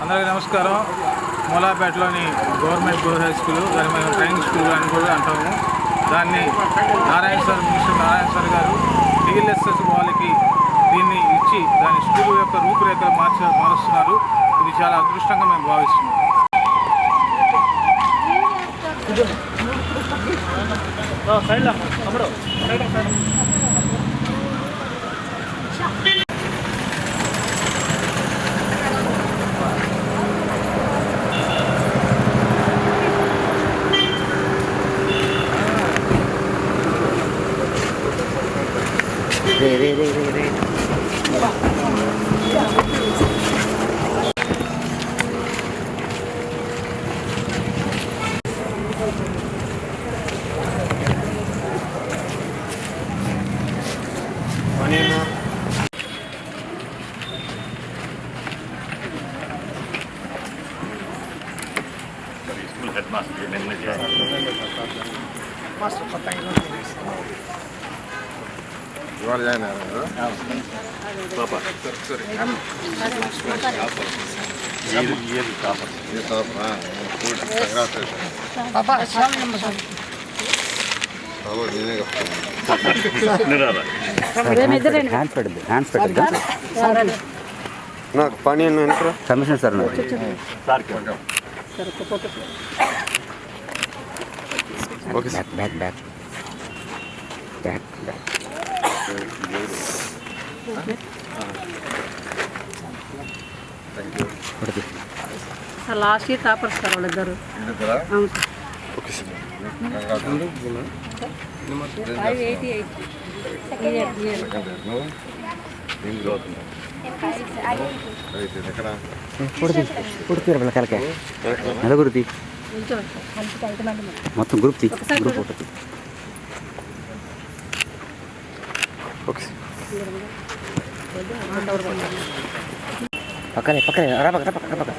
అందరికీ నమస్కారం. మూలాపేటలోని గవర్నమెంట్ గోర్ హై స్కూల్ దాన్ని మేము ట్రైనింగ్ స్కూల్ అని కూడా అంటాము. దాన్ని Narayana sir minister Narayana sir garu TLSS వాళ్ళకి దీన్ని ఇచ్చి దాని స్కూల్ యొక్క రూపురేఖలు మార్చ మారుస్తున్నారు. ఇది చాలా అదృష్టంగా మేము భావిస్తున్నాం. స్కూల్ హెడ్ మాస్టర్ నిన్న ఇవాళ జాయిన్ అయ్యారు పాప ఇయర్ ఇయర్ టాపర్ ఈ టాప్ గుడ్ కంగ్రాచులేషన్ బాబు నేనే చెప్తాను నిరాలా హ్యాండ్స్ పెట్టద్దు హ్యాండ్స్ పెట్టద్దు నాకు పని కమిషనర్ సార్ ఉన్నారు. Okay sir. Back back back. Back back. కొడుకు. సార్ లాస్ట్ ఇయర్ సార్ వాళ్ళిద్దరు. ఎందుకురా? అవును sir. Okay sir. Five eighty eight year year నువ్వు ఇందులో అయితే ఎక్కడ కొడుకు కొడుకు వీళ్ళ కలకే నలుగురు తీ. మొత్తం గ్రూప్ తీ గ్రూప్ తీ ఓకే పక్కనే పక్కనే. రా పక్క రా పక్క పక్క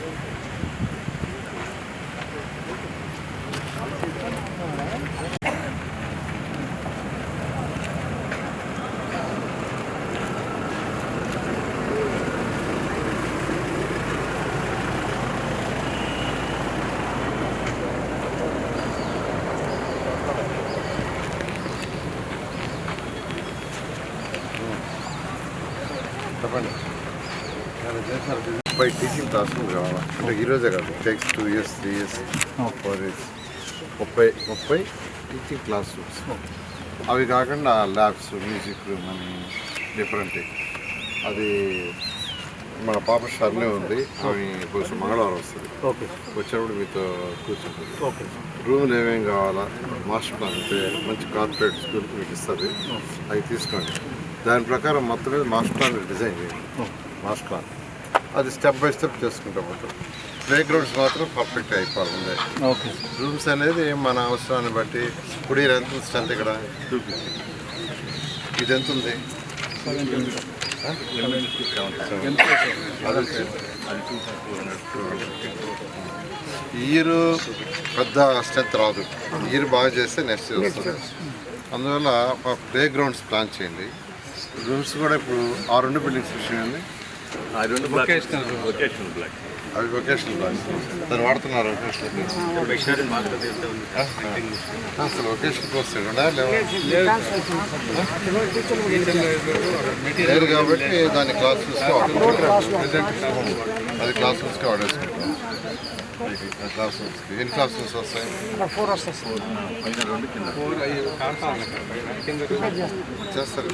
చెప్పండి బై టీచింగ్ క్లాస్ రూమ్ కావాలా అంటే ఈరోజే కాదు tax two years three years four years ముప్పై ముప్పై టీచింగ్ క్లాస్ రూమ్స్ అవి కాకుండా ల్యాబ్స్ మ్యూజిక్ రూమ్ అని డిఫరెంట్ అది మన పాప షర్నే ఉంది అవి కొంచెం మంగళవారం వస్తుంది. ఓకే వచ్చినప్పుడు మీతో కూర్చుంటుంది. రూములు ఏమేమి కావాలా? మాస్టర్ ప్లాన్ అంటే మంచి కార్పొరేట్ స్కూల్ మీకు ఇస్తుంది. అవి తీసుకోండి. దాని ప్రకారం మొత్తం మీద మాస్టర్ ప్లాన్ డిజైన్ చేయండి. మాస్టర్ ప్లాన్ అది స్టెప్ బై స్టెప్ చేసుకుంటాం ప్లే గ్రౌండ్స్ మాత్రం పర్ఫెక్ట్ అయిపోవాలి ముందే ఓకే రూమ్స్ అనేది మన అవసరాన్ని బట్టి ఇప్పుడు ఎంత స్ట్రెంత్ ఇక్కడ. ఇది ఎంత ఉంది? ఇయర్ పెద్ద స్ట్రెంత్ రాదు. ఇయర్ బాగా చేస్తే నెక్స్ట్ ఇయర్ వస్తుంది. అందువల్ల ప్లే గ్రౌండ్స్ ప్లాన్ చేయండి. రూమ్స్ కూడా ఇప్పుడు ఆ రెండు బిల్డింగ్స్ విషయం అవి వొకేషనల్ ప్లాన్స్ దాన్ని వాడుతున్నారు వొకేషనల్ అసలు వొకేషనల్ కోర్స్ లేదు కాబట్టి దాన్ని క్లాస్ చూసుకోవాలి అది క్లాస్ రూమ్స్కి వాడేసుకుంటాం క్లాస్ రూమ్స్కి ఎన్ని క్లాస్ రూమ్స్ వస్తాయి పైన రెండు కింద చేస్తారు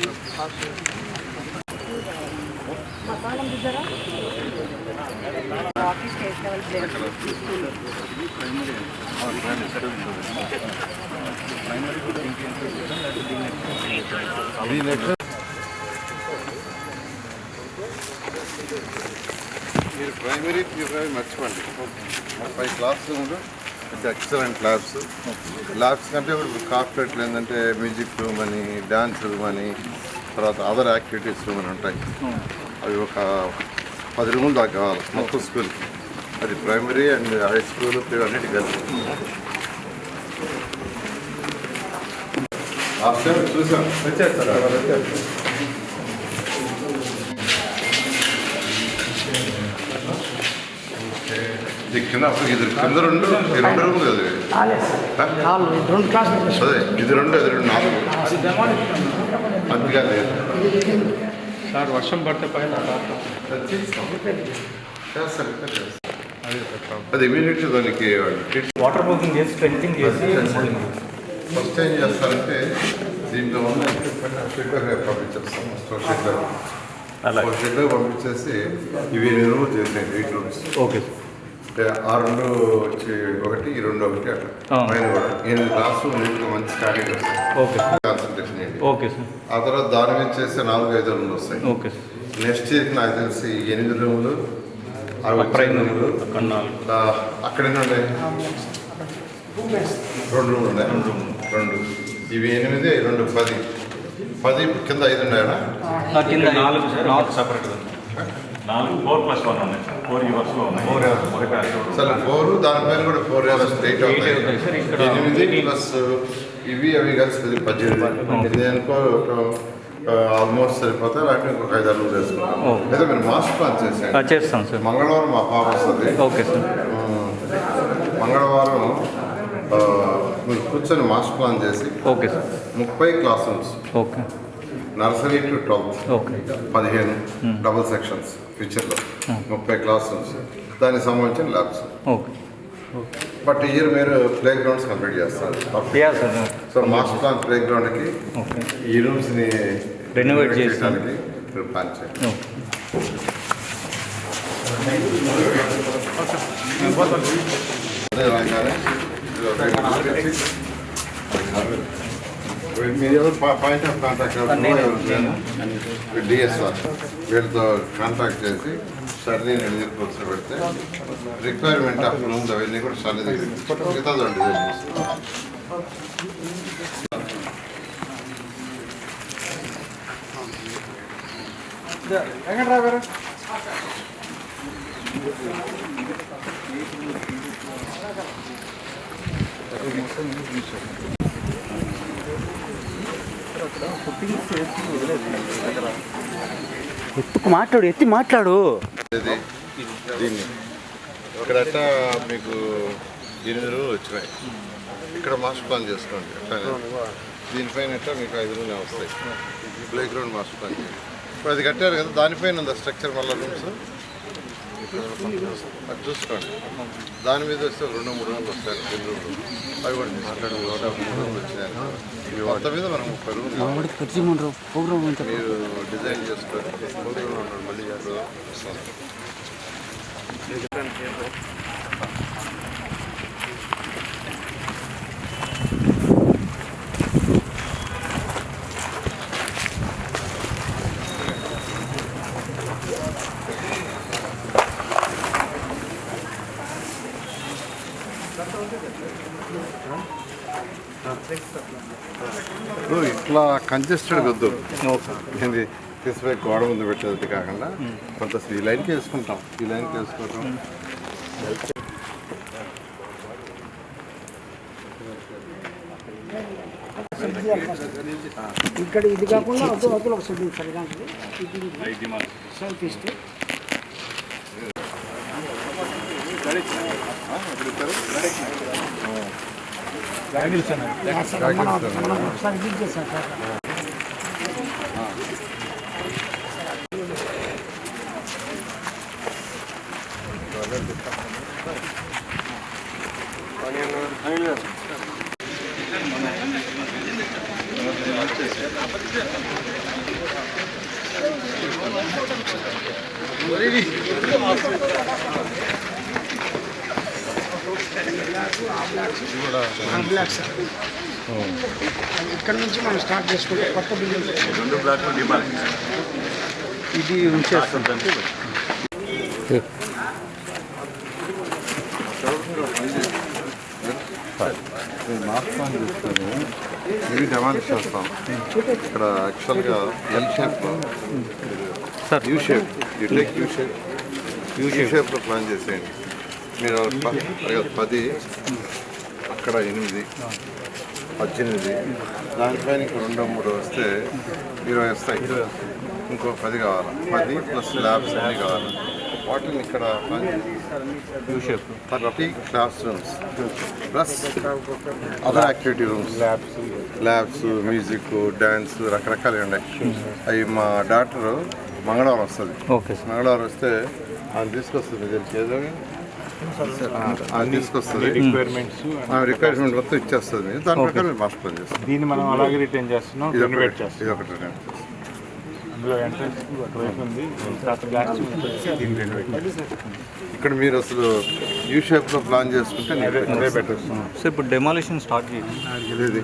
మీరు ప్రైమరీ ప్యూర్ మర్చిపోండి ఫైవ్ క్లాస్ రూమ్లు ఎక్సలెంట్ ల్యాబ్స్ ల్యాబ్స్ కంటే ఇప్పుడు కార్పొరేట్లు ఏంటంటే మ్యూజిక్ రూమ్ అని డ్యాన్స్ రూమ్ అని తర్వాత అదర్ యాక్టివిటీస్ రూమ్ అని ఉంటాయి అవి ఒక పది రూములు దాకా కావాలి మొత్తం స్కూల్కి అది ప్రైమరీ అండ్ హై స్కూల్ అన్నిటి కలిసి చూసాం. ఇది కింద ఇది కింద రెండు ఈ రెండు రూములు కదా అదే ఇది రెండు అది రెండు నాలుగు. అందుగా సార్ వర్షం పడితే పైన. అది ఇమీడియట్ దానికి వాటర్ ప్రూఫింగ్ చేసి ఫెన్సింగ్ చేసి ఫస్ట్ ఏం చేస్తారంటే దీంట్లో ఉన్న ఎక్విప్మెంట్ పంపించేస్తాం ఫస్ట్ షెడ్ అలాగే. షెడ్ పంపించేసి ఇవి ఎయిట్ రూమ్స్ ఓకే అంటే ఆ రెండు వచ్చి ఒకటి ఈ రెండు ఒకటి అట్లా. ఆ. పైన కూడా. ఎనిమిది క్లాసు నీట్గా మంచి స్టార్టింగ్ వస్తాయి ఓకే కాన్సన్ట్రేషన్ చేయండి ఓకే సార్. ఆ తర్వాత దాని మీద చేస్తే నాలుగు ఐదు రూములు వస్తాయి. Okay sir. నెక్స్ట్ ఇయర్కి నాకు తెలిసి ఎనిమిది రూములు ప్రైమరీ రూములు. అక్కడ ఉన్నాయి? రెండు రూములు ఉన్నాయి. రెండు ఇవి ఎనిమిది రెండు పది. పది కింద ఐదు ఉన్నాయా? కింద నాలుగు సార్. నాట్ సపరేట్ నాలుగు ఫోర్ ప్లస్ వన్ ఉన్నాయి సార్. ఫోర్ సరే ఫోర్ దానిపైన కూడా ఫోర్ ఇయర్స్ ఎయిట్ అవుతాయి. ఇక్కడ ఎనిమిది. ప్లస్ ఇవి అవి కలిసి పది పద్దెనిమిది. ఇది అనుకో ఆల్మోస్ట్ సరిపోతే వాటిని ఇంకొక ఐదు అడుగులు ఓ. లేదా మీరు మాస్టర్ ప్లాన్ చేసేయండి. చేస్తాం సార్. మంగళవారం మా పాప వస్తుంది. Okay sir. మంగళవారం మీరు కూర్చొని మాస్టర్ ప్లాన్ చేసి ఓకే సార్. ముప్పై class rooms okay. Nursery to twelfth. Okay. పదిహేను డబుల్ సెక్షన్స్ ఫ్యూచర్లో. ముప్పై క్లాస్ రూమ్స్. దానికి సంబంధించిన ల్యాబ్స్. ఓకే. బట్ ఈ ఇయర్ మీరు ప్లే గ్రౌండ్స్ కంప్లీట్ చేస్తారు. సో మాస్టర్ ప్లాన్ ప్లే గ్రౌండ్కి ఈ రూమ్స్ని చేస్తాం. చేయడానికి మీరు ప్లాన్ చేయండి. అదే రాగానే. మీరు పాయింట్ ఆఫ్ కాంటాక్ట్ డిఎస్ఆర్ వీళ్ళతో కాంటాక్ట్ చేసి సర్ని దగ్గర కూర్చొని పెడితే రిక్వైర్మెంట్ ఆఫ్ రూమ్స్ అవన్నీ కూడా సర్ని మిగతా డిజైన్ చేస్తాం ఎత్తుకు మాట్లాడు ఎత్తి మాట్లాడు. ఇది దీన్ని. ఇక్కడట మీకు ఎనిమిది రోజులు వచ్చినాయి. ఇక్కడ మాస్టర్ ప్లాన్ చేసుకోండి. దీనిపైన ఎట్లా మీకు ఐదు రోజులు వస్తాయి. ప్లే గ్రౌండ్ మాస్టర్ ప్లాన్ చేయండి. ఇప్పుడు అది కట్టారు కదా దానిపైన ఉందా స్ట్రక్చర్ మళ్ళీ రూమ్స్ అది చూసుకోండి. దాని మీద వస్తే రెండు మూడు రూములు వస్తాయి రెండు అవి కూడా మాట్లాడు మూడు రూములు వచ్చినాయి. మొత్తం మీద మనం ముప్పై అంతా. మీరు డిజైన్ ఉన్నాడు మళ్ళీ ఇట్లా కంజెస్టెడ్ వద్దు. ఏంది? తీసుకుపోయి గోడ ముందు పెట్టేది కాకుండా కొంత ఈ లైన్కి వేసుకుంటాం. ఈ లైన్కి వేసుకోవటం. ఇక్కడ ఇది కాకుండా అవతల అవతల ఒక ఉంటుంది దాంట్లో ఇది సౌత్ ఈస్ట్ మనం మనం ఒకసారి విజిట్ చేసాం సార్ బ్లాక్ సార్ ఇక్కడ స్టార్ట్ చేసుకుంటే కొత్త బిల్డింగ్ రెండు బ్లాక్లు డిమాండ్ ఇది ఉంచేస్తాం. మాస్క్ ఆన్ చేసుకొని ఇవి డెమాలిష్ చేస్తాం. ఇక్కడ యాక్చువల్గా L shape sir. U shape you take U shape U షేప్లో ప్లాన్ చేసేయండి. మీరు పది అక్కడ ఎనిమిది పద్దెనిమిది దానిపైన ఇంకో రెండు మూడు వస్తే ఇరవై వస్తాయి. ఇంకో పది కావాలి? పది ప్లస్ ల్యాబ్స్ అన్నీ కావాలి? వాటిని ఇక్కడ thirty class rooms plus other activity rooms labs labs music dance రకరకాలు ఉన్నాయి. అవి మా డాక్టర్ మంగళవారం వస్తుంది. ఓకే మంగళవారం వస్తే ఆయన తీసుకొస్తుంది. ఏదో తీసుకొస్తుంది రిక్వైర్మెంట్స్ రిక్వైర్మెంట్ మొత్తం ఇచ్చేస్తుంది. దాని ప్రకారం మాస్టర్ ప్లాన్ చేస్తాం. దీన్ని మనం అలాగే రిటైన్ చేస్తున్నాం ఇది రెనోవేట్ ఒకటి చేస్తాం ఇది ఒకటి renovate చేస్తాం. అందులో ఎంట్రన్స్ అటువైపు ఉంది తర్వాత గ్లాస్ దీన్ని రెనోవేట్ ఇక్కడ మీరు అసలు యూ షేప్లో ప్లాన్ చేసుకుంటే అదే బెటర్ సో ఇప్పుడు డెమాలిషన్ స్టార్ట్ చేయండి.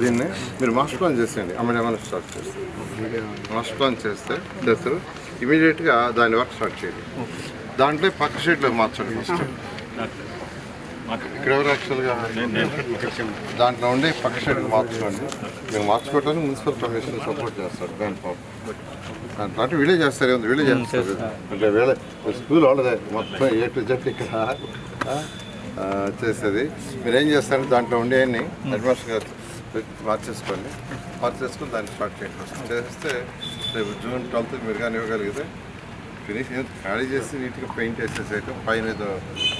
దీన్ని మీరు మాస్టర్ ప్లాన్ చేసేయండి. అమ్మడి ఏమైనా స్టార్ట్ చేస్తారు మాస్టర్ ప్లాన్ చేస్తే చేస్తారు. ఇమీడియట్గా దాని వర్క్ స్టార్ట్ చేయండి. దాంట్లో పక్క షీట్లో మార్చండి ఫస్ట్ ఇక్కడ ఎవరు యాక్చువల్గా దాంట్లో ఉండి పక్క షీట్కి మార్చుకోండి. మేము మార్చుకోవడానికి మున్సిపల్ కమిషన్ సపోర్ట్ చేస్తారు దాని పాపం దాంట్లో అంటే వీళ్ళే చేస్తారు ఏముంది? వీళ్ళే చేస్తారు. అంటే వీళ్ళే స్కూల్ వాళ్ళదే మొత్తం ఏ టు జెడ్ ఇక్కడ ఆ, ఆ, చేసేది. మీరు ఏం చేస్తారంటే దాంట్లో ఉండేవన్నీ అడ్వాన్స్గా మార్చేసుకోండి. మార్చేసుకొని దాన్ని స్టార్ట్ చేయండి. చేస్తే రేపు జూన్ ట్వెల్త్ మీరు కానీ ఇవ్వగలిగితే ఫినిష్. ఖాళీ చేసి నీట్గా పెయింట్ వేసేసాక పైన ఏదో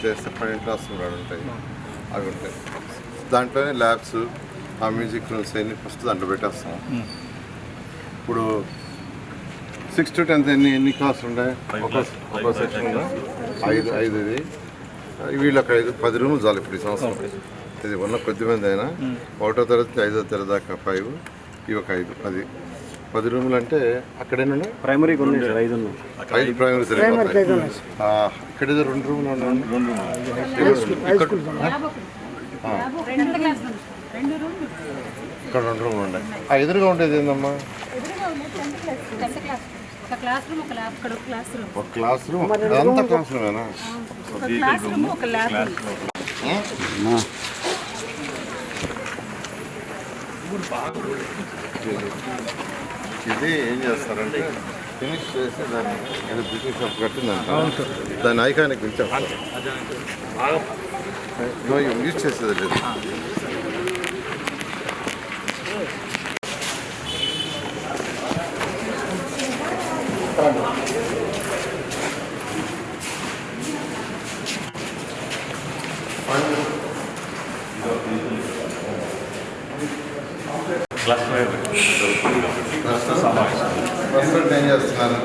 చేస్తే పైన క్లాస్ కూడా ఉంటాయి. అవి ఉంటాయి. దాంట్లోనే ల్యాబ్స్ ఆ మ్యూజిక్ రూమ్స్ అన్ని ఫస్ట్ దాంట్లో పెట్టేస్తాం. ఇప్పుడు సిక్స్ టు టెన్త్ ఎన్ని ఎన్ని క్లాస్ ఉన్నాయి ఒక ఒక సెక్షన్ ఐదు ఐదు ఇది వీళ్ళకి ఐదు పది రూములు చాలు ఇప్పుడు ఈ సంవత్సరం. ఇది ఉన్న కొద్ది మంది అయినా ఒకటో తరగతి ఐదో తరగతి దాకా ఫైవ్ ఇవి ఒక ఐదు అది పది రూములు అంటే అక్కడేనా సార్ ఐదు ఉన్నాయి. ఐదు ప్రైమరీ ఆ, ఇక్కడ రెండు రూములు ఉన్నాయి. రెండు రెండు క్లాస్ రూమ్స్. రెండు రూమ్లు. ఇక్కడ రెండు రూములు ఉన్నాయి. ఆ ఎదురుగా ఉండేది ఏందమ్మా? ఒక క్లాస్ రూమ్ ఒక ల్యాబ్ ఇక్కడ ఒక క్లాస్ రూమ్. ఒక క్లాస్ రూమ్. అంతా క్లాస్ రూమేనా? ఒక క్లాస్ రూమ్ ఒక ల్యాబ్ ఇది ఏం చేస్తారంటే ఫినిష్ చేసి దాన్ని ఏదో బ్రిటిష్ షాప్ కట్టిందంట దాన్ని ఐకానిక్ పిలిచేస్తారు యూజ్ చేసేది లేదు క్లాస్ ఫైవ్ ప్రస్తుతం ఏం చేస్తున్నారు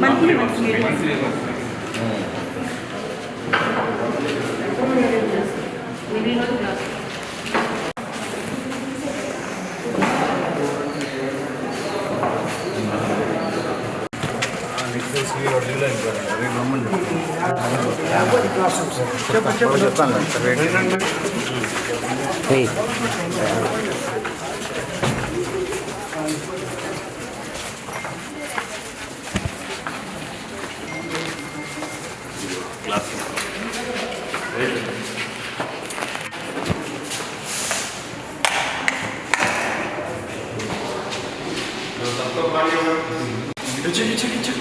మంత్లీ మంత్లీ 저기 저기 저기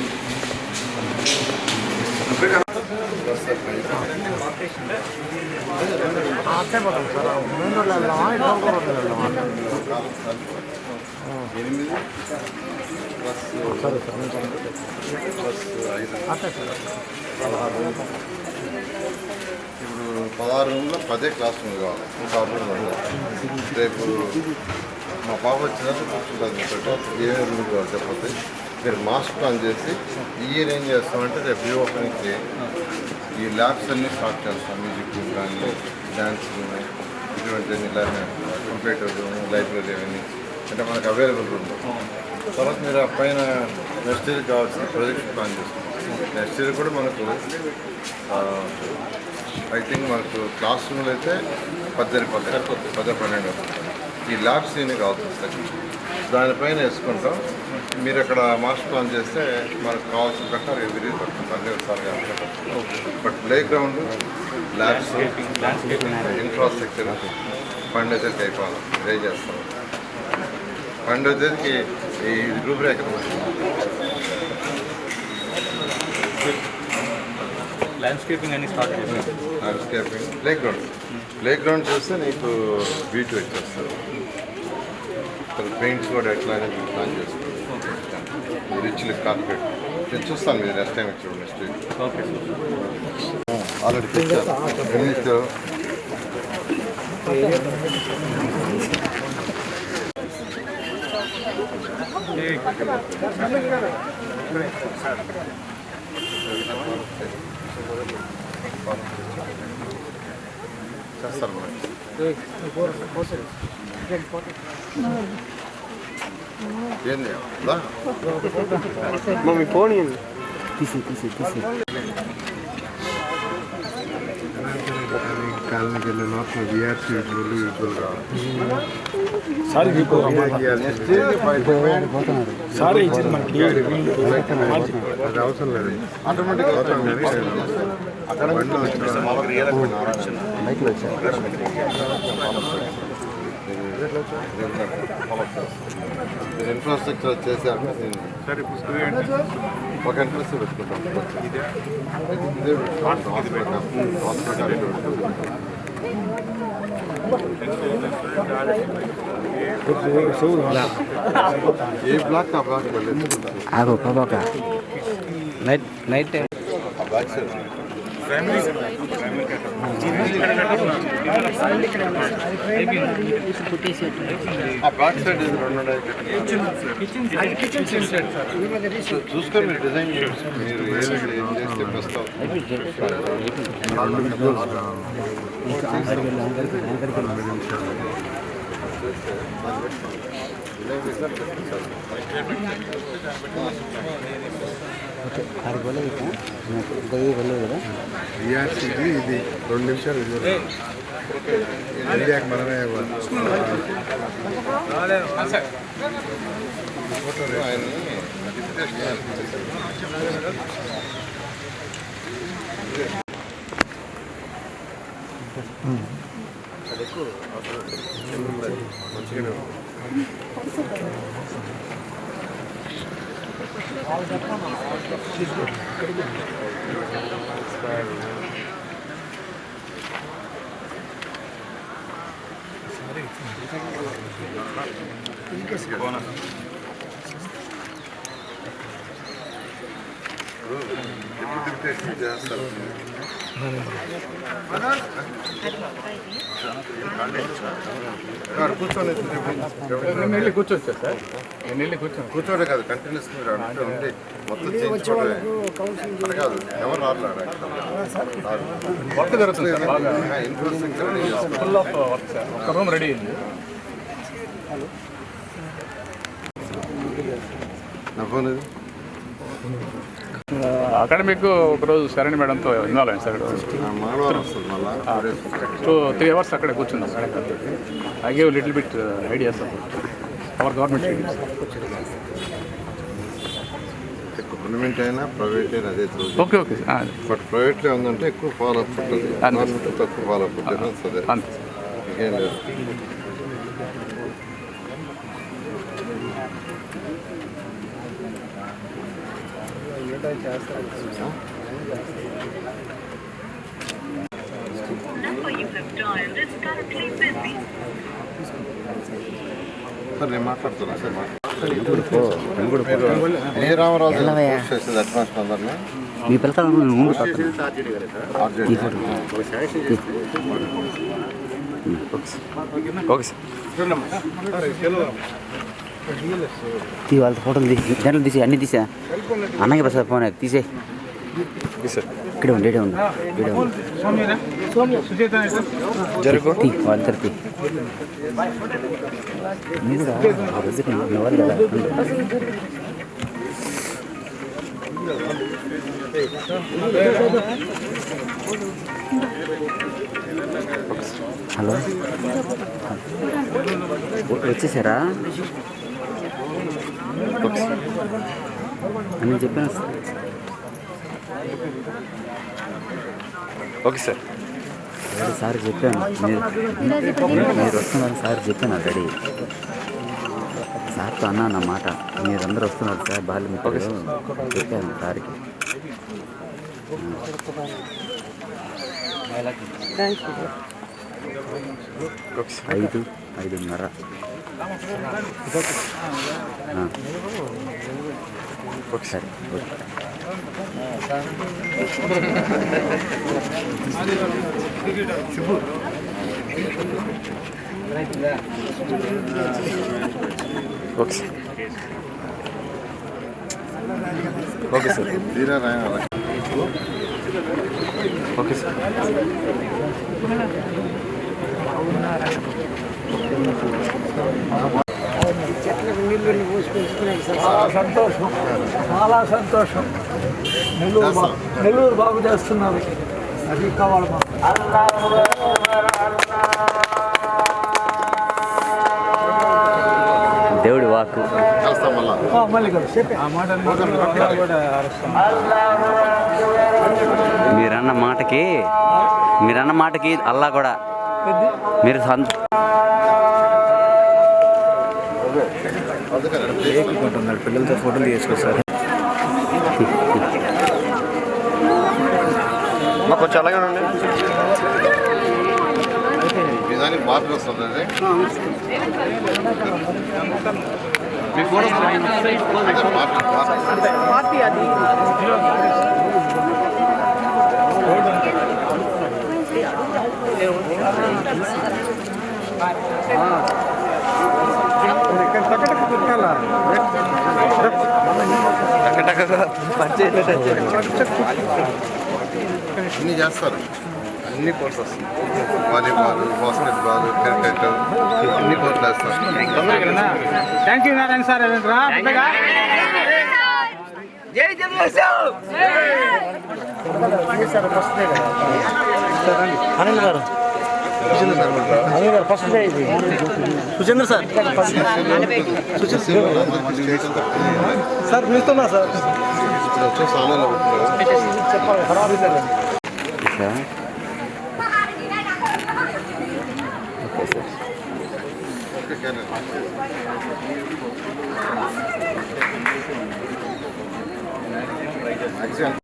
앞에 보던 사람 눈으로 와 동그로 날라와 앞에 사람 పదహారు రూమ్లో పదే క్లాస్ రూమ్ కావాలి. ఇంకా రేపు మా పాప వచ్చినట్టు కూర్చుంటుంది ఏ రూమ్ కావాలి చెప్పతే మీరు మాస్క్ ప్లాన్ చేసి ఈ ఇయర్ ఏం చేస్తామంటే రేపు ఈ ఓపెనింగ్కి ఈ ల్యాబ్స్ అన్నీ స్టార్ట్ చేస్తాం. మ్యూజిక్ రూమ్ కానీ డ్యాన్స్ రూమ్ ఇటువంటి కంప్యూటర్ రూమ్ లైబ్రరీ అవన్నీ. అంటే మనకు అవైలబుల్ రూమ్. తర్వాత మీరు ఆ పైన నెక్స్ట్ ఇయర్ కావాల్సిన ప్రాజెక్ట్ ప్లాన్ చేస్తాం. నెక్స్ట్ ఇయర్ కూడా మనకు ఐ థింక్ మనకు క్లాస్ రూమ్లో అయితే పద్దెనిమిది పద్దెనిమిది పద్దెనిమిది పన్నెండు. ఈ ల్యాబ్స్ ఇన్ని కావాల్సి దానిపైన వేసుకుంటాం. మీరు అక్కడ మాస్టర్ ప్లాన్ చేస్తే మనకు కావాల్సిన ప్రకారం ఎవరి పడుతుంది. ఒకసారి but play ground labs infrastructure fund వచ్చేది అయిపోవాలి. రే చేస్తాం. ఫండ్ వచ్చేసి ఈ రూపురేఖ ల్యాండ్స్కేపింగ్ అన్ని స్టార్ట్ చేశారు. Landscaping play ground play ground చూస్తే నీకు బ్యూటీ వచ్చేస్తుంది. ఇక్కడ పెయింట్స్ కూడా ఎట్లా అనేది ప్లాన్ చేసుకోవాలి రిచ్లు కార్పెట్ నేను చూస్తాను మీరు నెక్స్ట్ టైం వచ్చి నెక్స్ట్ వీక్ ఆల్రెడీ తెచ్చారు ఎన్ని ఇచ్చారు చేస్తారు మరి ఏంది దా. మమ్మీ ఫోన్ ఇవ్వండి తీసి తీసి తీసి కాలనీకి వెళ్ళే లోపల VRC visual visual sir sorry ఇచ్చింది మనకి. అవసరం లేదు. ఇన్ఫ్రాస్ట్రక్చర్ దీన్ని ఒక ఇంట్రెస్ట్ పెట్టుకుంటాం. ఇదే? పెట్టుకుంటాం. హాస్పిటల్ హాస్పిటల్ ఏ బ్లాక్ ఆ బ్లాక్ మళ్ళీ ఎత్తుకుంటాం. ఆగు పోబాక నైట్ నైట్ ఆ బ్లాక్ చూసుకొని మీరు డిజైన్ మీరు ఏం చేస్తే బెస్ట్ ఆరు పోలేదు పోయి వెళ్ళలేదు కదా విఆర్సీది ఇది రెండు నిమిషాలు ఇది ఇండియాకి మనమే ఇవ్వాలి. Buona. సార్, కూర్చోండి నేను వెళ్ళి కూర్చోవచ్చు సార్ నేను వెళ్ళి కూర్చోను కాదు కంటిన్యూస్ మీరు అంటే ఉండి మొత్తం కాదు ఎవరు రారు వర్క్ జరుగుతుంది సార్ బాగా infrastructure full of work sir ఒక రూమ్ రెడీ అయింది నా ఫోన్ ఇది అకాడమిక్ ఒకరోజు శరణి మేడంతో ఇన్వాల్వ్ అయింది సార్. టూ త్రీ అవర్స్ అక్కడే కూర్చున్నాం. I gave little bit ideas our government government అయినా ప్రైవేట్ అయినా అదే చూసి ఓకే ఓకే బట్ ప్రైవేట్లో ఉందంటే ఎక్కువ ఫాలో అప్ ఉంటుంది. గవర్నమెంట్ తక్కువ ఫాలో అప్ డిఫరెన్స్ అదే అంతే. సార్ నేను మాట్లాడుతున్నా సార్ మీ పిల్లకాయలు ముందు పక్కన ఆర్జెంట్ ఓకే సార్ తీ వాళ్ళ ఫోటోలు తీసి దాంట్లో తీసి అన్ని తీసా. అన్నకి బస్ ఫోన్ తీసే. ఇక్కడే ఉండి ఇక్కడే తీ వాళ్ళిద్దరు తీ. హలో? వచ్చేసారా? నేను చెప్పాను. Okay sir. సార్ చెప్పాను. మీరు మీరు వస్తున్నారని సార్ చెప్పాను ఆల్రెడీ సార్తో అన్నా నా మాట. మీరందరూ వస్తున్నారు సార్ బాల్యమిత్రులు చెప్పాను సార్కి. ఐదు ఐదున్నర. ఒకసారి. సరే ఓకే సార్ ఓకే సార్ తీరా రాయాలి ఓకే సార్ చెట్లకు నీళ్ళు పోసి పెంచుతున్నాయి సార్ చాలా సంతోషం. చాలా సంతోషం. నెల్లూరు బాగు నెల్లూరు బాగు చేస్తున్నారు. అది కావాలి మాకు. దేవుడి అరుస్తాం. మీరన్న మాటకి మీరన్న మాటకి అల్లా కూడా. మీరు సంత అందుకని పిల్లలతో ఫోటోలు తీసుకొస్తారు. కొంచెం అలాగే ఉండండి. మీ దానికి మార్పు వస్తుందండి మార్పు అన్నీ చేస్తారు. అన్ని కోర్స్ వస్తుంది వాలీబాల్ బాస్కెట్బాల్ క్రికెట్ అన్ని కోర్సులు వేస్తారు. థ్యాంక్ యూ నారాయణ సార్ రా? పెద్దగా అనిల్ గారు సుచంద్ర సార్ సార్ పిలుస్తున్నా సార్ వచ్చే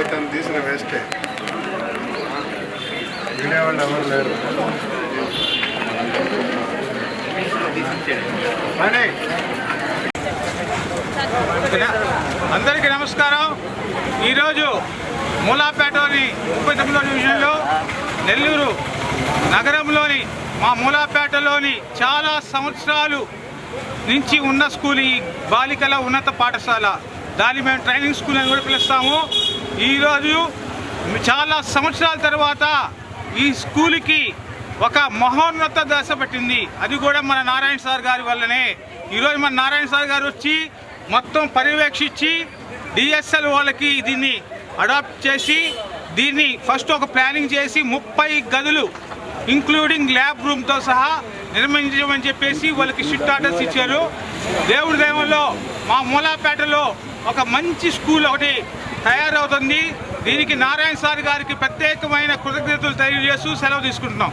సామాన్లు తీసిన వేస్టే. వినేవాళ్ళు ఎవరు లేరు. అందరికీ నమస్కారం. ఈరోజు మూలాపేటలోని ముప్పై తొమ్మిదో డివిజన్లో నెల్లూరు నగరంలోని మా మూలాపేటలోని చాలా సంవత్సరాలు నుంచి ఉన్న స్కూల్ ఈ బాలికల ఉన్నత పాఠశాల. దాన్ని మేము ట్రైనింగ్ స్కూల్ అని కూడా పిలుస్తాము. ఈరోజు చాలా సంవత్సరాల తర్వాత ఈ స్కూల్కి ఒక మహోన్నత దశ పట్టింది. అది కూడా మన నారాయణ సార్ గారి వల్లనే. ఈరోజు మన నారాయణ సార్ గారు వచ్చి మొత్తం పర్యవేక్షించి డిఎస్ఎల్ వాళ్ళకి దీన్ని అడాప్ట్ చేసి దీన్ని ఫస్ట్ ఒక ప్లానింగ్ చేసి ముప్పై గదులు ఇంక్లూడింగ్ ల్యాబ్ రూమ్తో సహా నిర్మించమని చెప్పేసి వాళ్ళకి షిఫ్ట్ ఆర్డర్స్ ఇచ్చారు. దేవుడి దేవంలో మా మూలాపేటలో ఒక మంచి స్కూల్ ఒకటి తయారవుతుంది. దీనికి నారాయణ సార్ గారికి ప్రత్యేకమైన కృతజ్ఞతలు తెలియజేస్తూ సెలవు తీసుకుంటున్నాం.